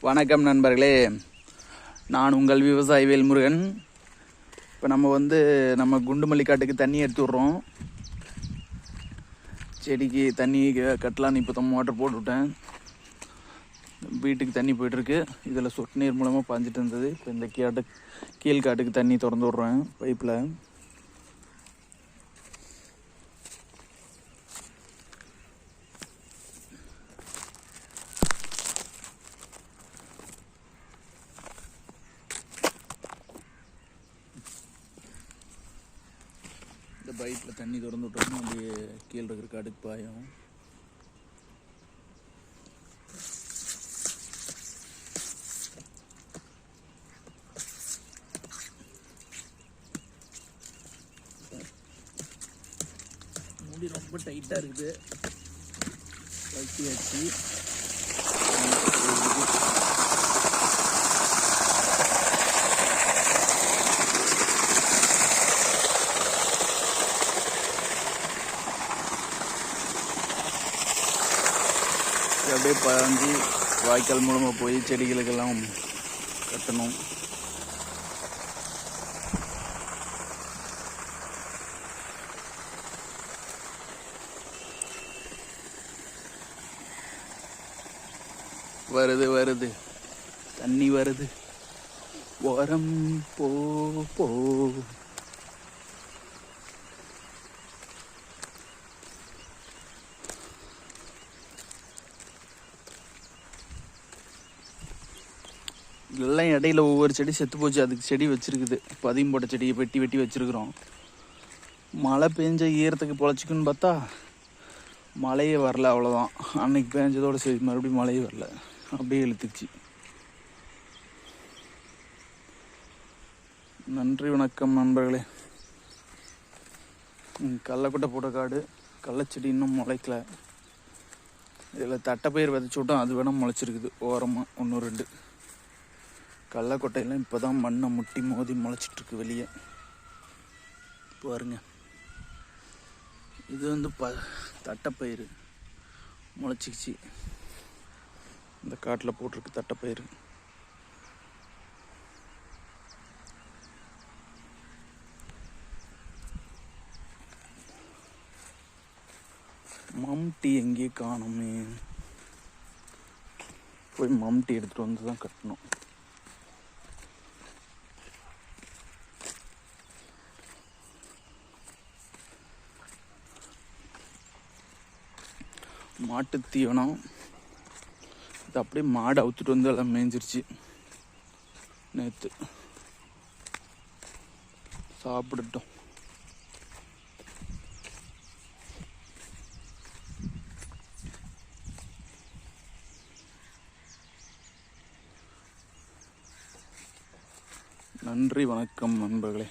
வணக்கம் நண்பர்களே. நான் உங்கள் விவசாயி வேல்முருகன். இப்போ நம்ம வந்து நம்ம குண்டுமல்லி காட்டுக்கு தண்ணி எடுத்து விட்றோம். செடிக்கு தண்ணி க- கட்டலான்னு இப்போ தான் மோட்டர் போட்டுவிட்டேன் வீட்டுக்கு தண்ணி போயிட்டுருக்கு. இதில் சொட்டு நீர் மூலமாக பாஞ்சிட்டு இருந்தது. இப்போ இந்த கேட்டு கீழ் காட்டுக்கு தண்ணி திறந்து விட்றேன். பைப்பில் இந்த பைப்பில் தண்ணி திறந்து விட்டோம்னா அப்படியே கீழே இருக்கிற காட்டுக்கு பாயும். முடி ரொம்ப டைட்டாக இருக்குது. கட்டியாச்சு இது அப்படியே பாஞ்சு வாய்க்கால் மூலமாக போய் செடிகளுக்கெல்லாம் கட்டணும். வருது வருது. தண்ணி வருது. ஓரம் போ போ. எல்லாம் இடையில ஒவ்வொரு செடி செத்து போச்சு. அதுக்கு செடி வச்சிருக்குது. பதியம் போட்ட செடியை வெட்டி வெட்டி வச்சிருக்கிறோம். மழை பெஞ்ச ஈரத்துக்கு பொழைச்சிக்குன்னு பார்த்தா மழையே வரல அவ்வளோதான் அன்னைக்கு பேஞ்சதோட சரி மறுபடியும் மழையே வரல. அப்படியே இழுத்துச்சு. நன்றி வணக்கம் நண்பர்களே. ம், கடலக்கொட்டை போட்ட காடு கள்ளச்செடி இன்னும் முளைக்கல. இதில் தட்டைப்பயிர் விதைச்சி விட்டோம். அது வேணால் முளைச்சிருக்குது. ஓரமாக ஒன்று ரெண்டு. கடலக்கொட்டையெல்லாம் இப்போ தான் மண்ணை முட்டி மோதி முளைச்சிட்ருக்கு வெளியே. பாருங்க. இது வந்து ப தட்டைப்பயிறு. முளைச்சிக்கிச்சு. இந்த காட்டில் போட்டிருக்கு தட்டைப்பயிறு. மம்டி எங்கேயே காணுமே? போய் மம்டி எடுத்துகிட்டு வந்து தான் கட்டணும். மாட்டு தீவனம். இது அப்படியே மாடு அவுத்துட்டு வந்து எல்லாம் மேய்ஞ்சிருச்சு நேற்று சாப்பிடட்டும் நன்றி வணக்கம் நண்பர்களே.